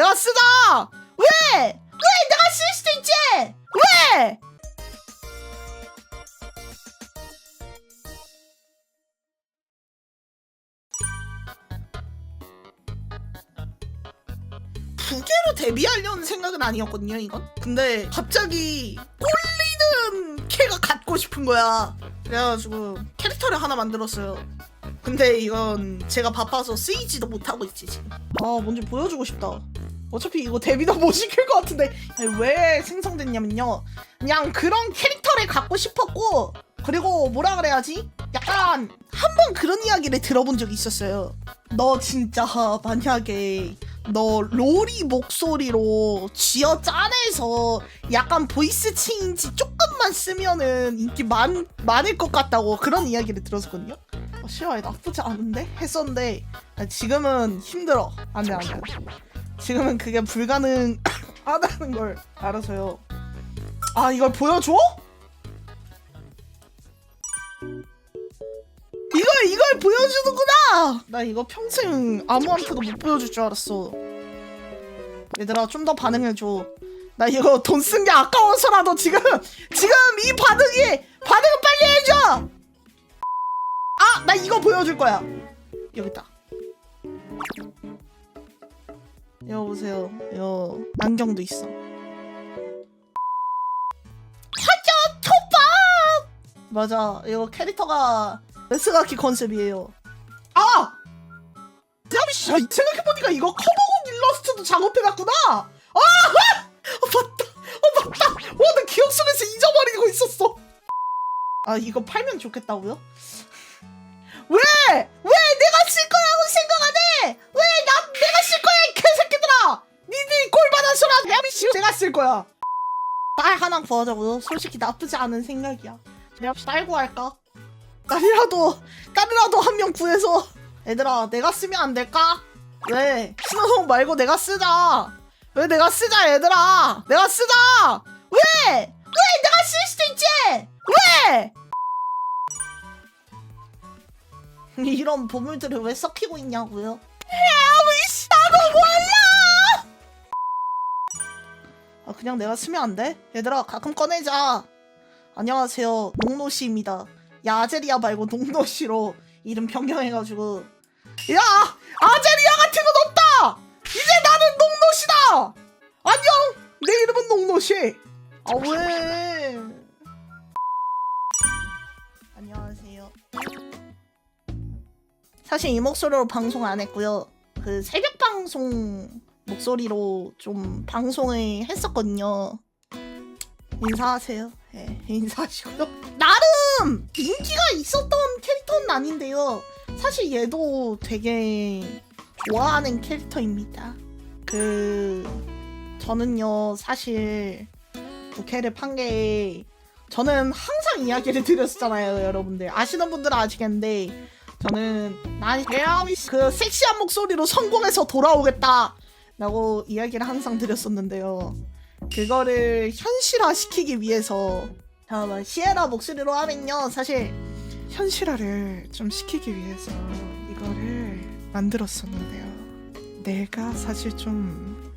내가 쓰자. 왜? 왜 내가 쓸 수도 있지? 왜? 두 개로 데뷔하려는 생각은 아니었거든요, 이건. 근데 갑자기 꼴리는 캐가 갖고 싶은 거야. 그래가지고 캐릭터를 하나 만들었어요. 근데 이건 제가 바빠서 쓰이지도 못하고 있지 지금. 아 뭔지 보여주고 싶다. 어차피 이거 데뷔도 못 시킬 것 같은데 왜 생성됐냐면요. 그냥 그런 캐릭터를 갖고 싶었고 그리고 뭐라 그래야지? 약간 한 번 그런 이야기를 들어본 적이 있었어요. 너 진짜 만약에 너 로리 목소리로 쥐어 짜내서 약간 보이스 체인지 조금만 쓰면은 인기 많, 많을 것 같다고 그런 이야기를 들었거든요. 어, 싫어요 나쁘지 않은데 했었는데 아, 지금은 힘들어 안돼 안돼 지금은 그게 불가능하다는 걸 알아서요 아 이걸 보여줘? 이걸 이걸 보여주는구나 나 이거 평생 아무한테도 못 보여줄 줄 알았어 얘들아 좀 더 반응해줘 나 이거 돈 쓴 게 아까워서라도 지금 지금 이 반응이 반응 빨리 해줘 아, 나 이거 보여줄 거야. 여기 있다. 여기 보세요. 여 안경도 있어. 화저 톱밥. 맞아. 이거 캐릭터가 레스가키 컨셉이에요. 아! 잠시 생각해보니까 이거 커버곡 일러스트도 작업해놨구나. 아! 아! 어, 맞다. 어, 맞다. 와, 나 기억 속에서 잊어버리고 있었어. 아, 이거 팔면 좋겠다고요? 대한민씨 내가 쓸 거야. 딸 하나 구하자고요. 솔직히 나쁘지 않은 생각이야. 내가 딸고 할까? 딸이라도 딸이라도 한 명 구해서 얘들아 내가 쓰면 안 될까? 왜? 신호성 말고 내가 쓰자. 왜 내가 쓰자 얘들아? 내가 쓰자. 왜? 왜 내가 쓸 수도 있지? 왜? 이런 보물들을 왜 썩히고 있냐고요? 야미씨 나도 몰라! 그냥 내가 쓰면 안 돼? 얘들아 가끔 꺼내자 안녕하세요 농노씨입니다 야제리아 말고 농노씨로 이름 변경해가지고 야 아제리아 같은 건 없다! 이제 나는 농노씨다! 안녕! 내 이름은 농노씨 아 왜? 안녕하세요 사실 이 목소리로 방송 안 했고요. 그 새벽 방송 목소리로 좀 방송을 했었거든요. 인사하세요. 예, 인사하시고요. 나름 인기가 있었던 캐릭터는 아닌데요. 사실 얘도 되게 좋아하는 캐릭터입니다. 그 저는요 사실 부캐를 판게 저는 항상 이야기를 드렸었잖아요, 여러분들 아시는 분들은 아시겠는데 저는 난 대함이 그 섹시한 목소리로 성공해서 돌아오겠다 라고 이야기를 항상 드렸었는데요. 그거를 현실화 시키기 위해서 잠깐만 시에라 목소리로 하면요. 사실 현실화를 좀 시키기 위해서 이거를 만들었었는데요. 내가 사실 좀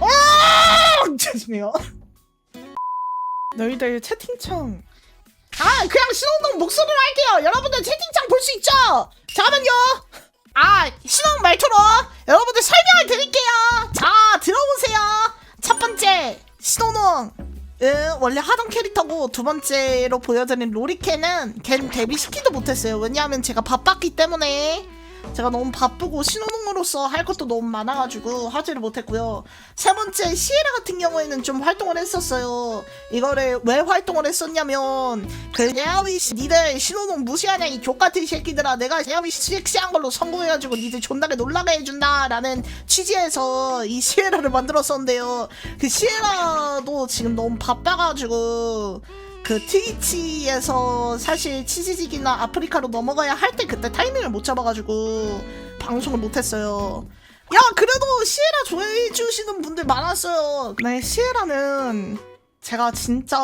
어! 죄송해요. 너희들 채팅창 아 그냥 신호등 목소리로 할게요. 여러분들 채팅창 볼 수 있죠? 잠깐만요 아 신호등 말투로 여러분들 설명을 드릴게요. 자 들어보세요. 첫 번째 신호등 은 원래 하던 캐릭터고 두 번째로 보여드린 로리캔은 걘 데뷔시키도 못했어요. 왜냐하면 제가 바빴기 때문에. 제가 너무 바쁘고 신호 등으로서 할 것도 너무 많아가지고 하지를 못했고요. 세 번째 시에라 같은 경우에는 좀 활동을 했었어요. 이거를 왜 활동을 했었냐면 그 야미 니들 신호등 무시하냐 이 족같은 새끼들아 내가 야미 섹시한 걸로 성공해가지고 니들 존나게 놀라게 해준다라는 취지에서 이 시에라를 만들었었는데요. 그 시에라도 지금 너무 바빠가지고 그 트위치에서 사실 치즈직이나 아프리카로 넘어가야 할 때 그때 타이밍을 못 잡아가지고 방송을 못했어요. 야 그래도 시에라 좋아해 주시는 분들 많았어요. 네 시에라는 제가 진짜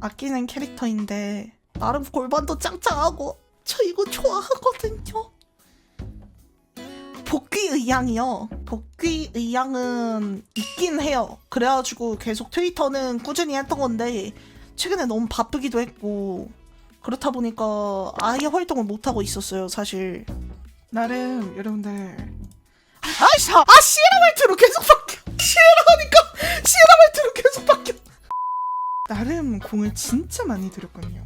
아끼는 캐릭터인데 나름 골반도 짱짱하고 저 이거 좋아하거든요. 복귀 의향이요. 복귀 의향은 있긴 해요. 그래가지고 계속 트위터는 꾸준히 했던 건데 최근에 너무 바쁘기도 했고 그렇다 보니까 아예 활동을 못 하고 있었어요. 사실 나름 여러분들 아이씨 아 시에라 말투로 계속 바뀌어. 시에라 하니까 시에라 말투로 계속 바뀌어. 나름 공을 진짜 많이 들였거든요.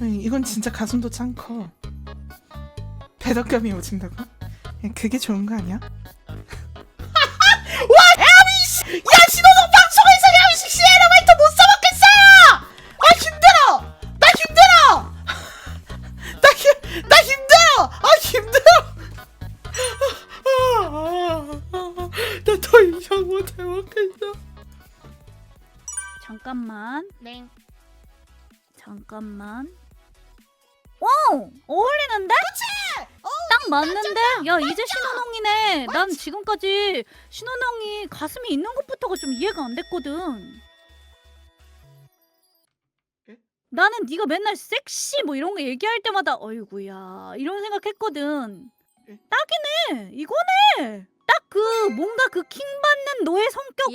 음, 이건 진짜 가슴도 짱 커. 배덕감이 오진다고? 야, 그게 좋은 거 아니야? 이상 못 해먹겠어. 잠깐만. 네. 잠깐만. 오! 어울리는데? 딱 맞는데? 야, 이제 신혼홍이네. 난 지금까지 신혼홍이 가슴이 있는 것부터가 좀 이해가 안 됐거든. 예? 나는 네가 맨날 섹시 뭐 이런 거 얘기할 때마다 어이구야 이런 생각했거든. 예? 딱이네. 이거네. 딱그 뭔가 그 킹 받는 너의 성격과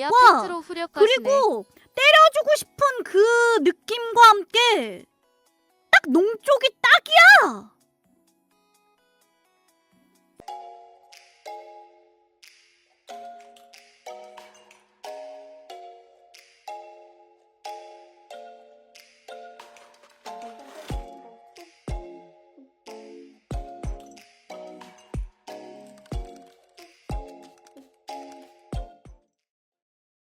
후려까지네. 그리고 때려주고 싶은 그 느낌과 함께 딱 농쪽이 딱이야.